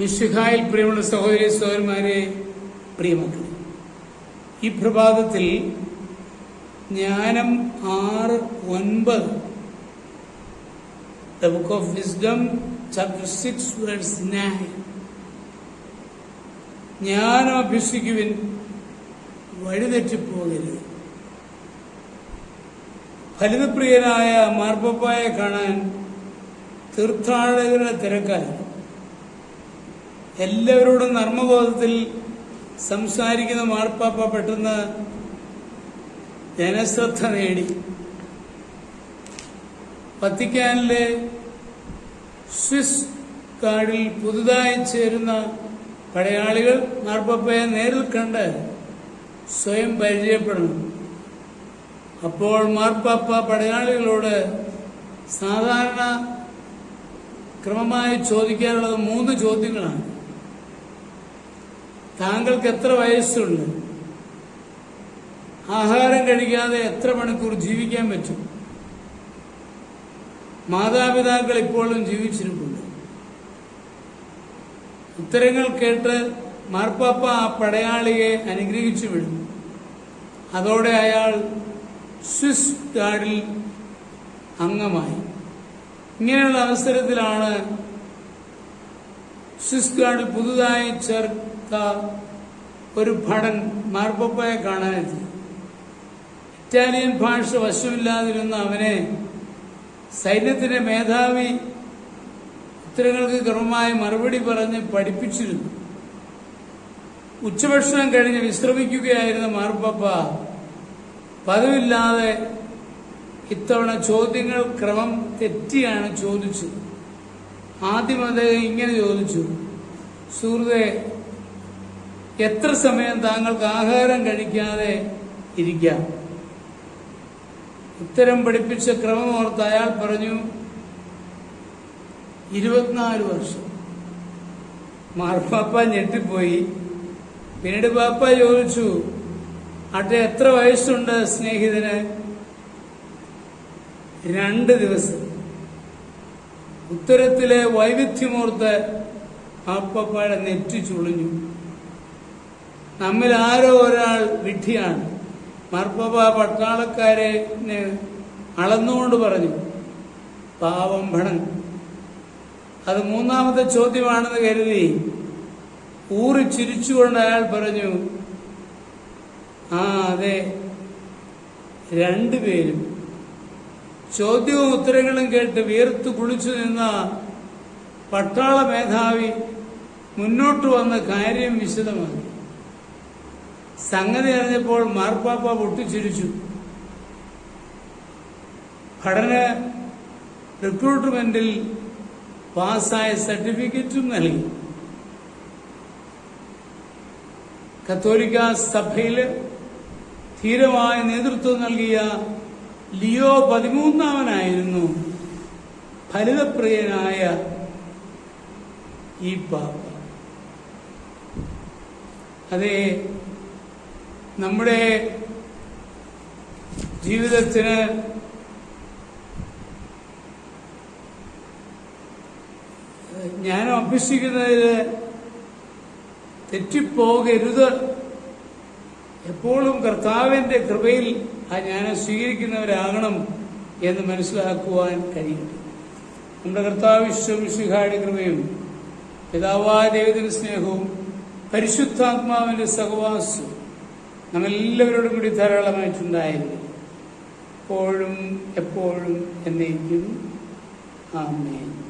മിശുഹായിൽ പ്രിയമുള്ള സഹോദരി സഹോദരന്മാരെ പ്രിയമക്കളെ ഈ പ്രഭാതത്തിൽ ജ്ഞാനം ആറ് ഒൻപത് the book of wisdom chapter six words nine ജ്ഞാനം അഭ്യസിക്കുവിൻ വഴിതെറ്റിപ്പോകരുത്. ഫലിതപ്രിയനായ മാർപ്പായെ കാണാൻ തീർത്ഥാടകരുടെ തിരക്കായിരുന്നു. എല്ലാവരോടും നർമ്മബോധത്തിൽ സംസാരിക്കുന്ന മാർപ്പാപ്പ പെട്ടെന്ന് ജനശ്രദ്ധ നേടി. വത്തിക്കാനിലെ സ്വിസ് കാർഡിൽ പുതുതായി ചേരുന്ന പടയാളികൾ മാർപ്പാപ്പയെ നേരിൽ കണ്ട് സ്വയം പരിചയപ്പെടണം. അപ്പോൾ മാർപ്പാപ്പ പടയാളികളോട് സാധാരണ ക്രമമായി ചോദിക്കാനുള്ളത് മൂന്ന് ചോദ്യങ്ങളാണ്. താങ്കൾക്ക് എത്ര വയസ്സുണ്ട്? ആഹാരം കഴിക്കാതെ എത്ര മണിക്കൂർ ജീവിക്കാൻ പറ്റും? മാതാപിതാക്കൾ ഇപ്പോഴും ജീവിച്ചിരിപ്പുണ്ട്. ഉത്തരങ്ങൾ കേട്ട് മാർപ്പാപ്പ ആ പടയാളിയെ അനുഗ്രഹിച്ചു വിടും. അതോടെ അയാൾ സ്വിസ് ഗാർഡിൽ അംഗമായി. ഇങ്ങനെയുള്ള അവസരത്തിലാണ് സ്വിസ് ഗാർഡിൽ പുതുതായി ചേർത്ത ഒരു ഭടൻ മാർപ്പപ്പയെ കാണാനെത്തി. ഇറ്റാലിയൻ ഭാഷ വശമില്ലാതിരുന്ന അവനെ സൈന്യത്തിന്റെ മേധാവി ഉത്തരങ്ങൾക്ക് ക്രമമായി മറുപടി പറഞ്ഞ് പഠിപ്പിച്ചിരുന്നു. ഉച്ചഭക്ഷണം കഴിഞ്ഞ് വിശ്രമിക്കുകയായിരുന്ന മാർപ്പപ്പ പതിവില്ലാതെ ഇത്തവണ ചോദ്യങ്ങൾ ക്രമം തെറ്റിയാണ് ചോദിച്ചത്. ആദ്യം അദ്ദേഹം ഇങ്ങനെ ചോദിച്ചു സുഹൃത്തെ എത്ര സമയം താങ്കൾക്ക് ആഹാരം കഴിക്കാതെ ഇരിക്കാം? ഉത്തരം പഠിപ്പിച്ച ക്രമം ഓർത്ത് അയാൾ പറഞ്ഞു ഇരുപത്തിനാല് വർഷം. മാർപ്പാപ്പ ഞെട്ടിപ്പോയി. പിന്നീട് പാപ്പ ചോദിച്ചു അട്ടെ എത്ര വയസ്സുണ്ട് സ്നേഹിതന്? രണ്ട് ദിവസം. ഉത്തരത്തിലെ വൈവിധ്യമോർത്ത് പാപ്പപ്പാടെ നെറ്റി ചുളിഞ്ഞു. നമ്മിൽ ആരോ ഒരാൾ വിഡ്ഢിയാണ്. മർപ്പബ പട്ടാളക്കാരെ അളന്നുകൊണ്ട് പറഞ്ഞു പാവം ഭണൻ അത് മൂന്നാമത്തെ ചോദ്യമാണെന്ന് കരുതി. ഊറി ചിരിച്ചുകൊണ്ട് അയാൾ പറഞ്ഞു ആ അതെ രണ്ടുപേരും. ചോദ്യവും ഉത്തരങ്ങളും കേട്ട് വീർത്തു കുളിച്ചു നിന്ന പട്ടാള മേധാവി മുന്നോട്ട് വന്ന കാര്യം വിശദമാക്കി. സംഗതി അറിഞ്ഞപ്പോൾ മാർപ്പാപ്പ പൊട്ടിച്ചിരിച്ചു. പഠന റിക്രൂട്ട്മെന്റിൽ പാസ്സായ സർട്ടിഫിക്കറ്റും നൽകി. കത്തോലിക്ക സഭയിൽ ധീരമായ നേതൃത്വം നൽകിയ ലിയോ പതിമൂന്നാമനായിരുന്നു ഫലിതപ്രിയനായ ഈ പാപ്പ. അതെ നമ്മുടെ ജീവിതത്തിന് ഞാൻ അഭ്യസിക്കുന്നതിൽ തെറ്റിപ്പോകരുത്. എപ്പോഴും കർത്താവിന്റെ കൃപയിൽ ആ ജ്ഞാനം സ്വീകരിക്കുന്നവരാകണം എന്ന് മനസ്സിലാക്കുവാൻ കഴിയട്ടെ. നമ്മുടെ കർത്താവ് വിശ്വമിശിഹായുടെ കൃപയും പിതാവായ ദൈവത്തിന്റെ സ്നേഹവും പരിശുദ്ധാത്മാവിന്റെ സഹവാസവും നമ്മെല്ലാവരോടും കൂടി ധാരാളമായിട്ടുണ്ടായിരുന്നു എപ്പോഴും എപ്പോഴും എന്നേക്കും. ആമേൻ.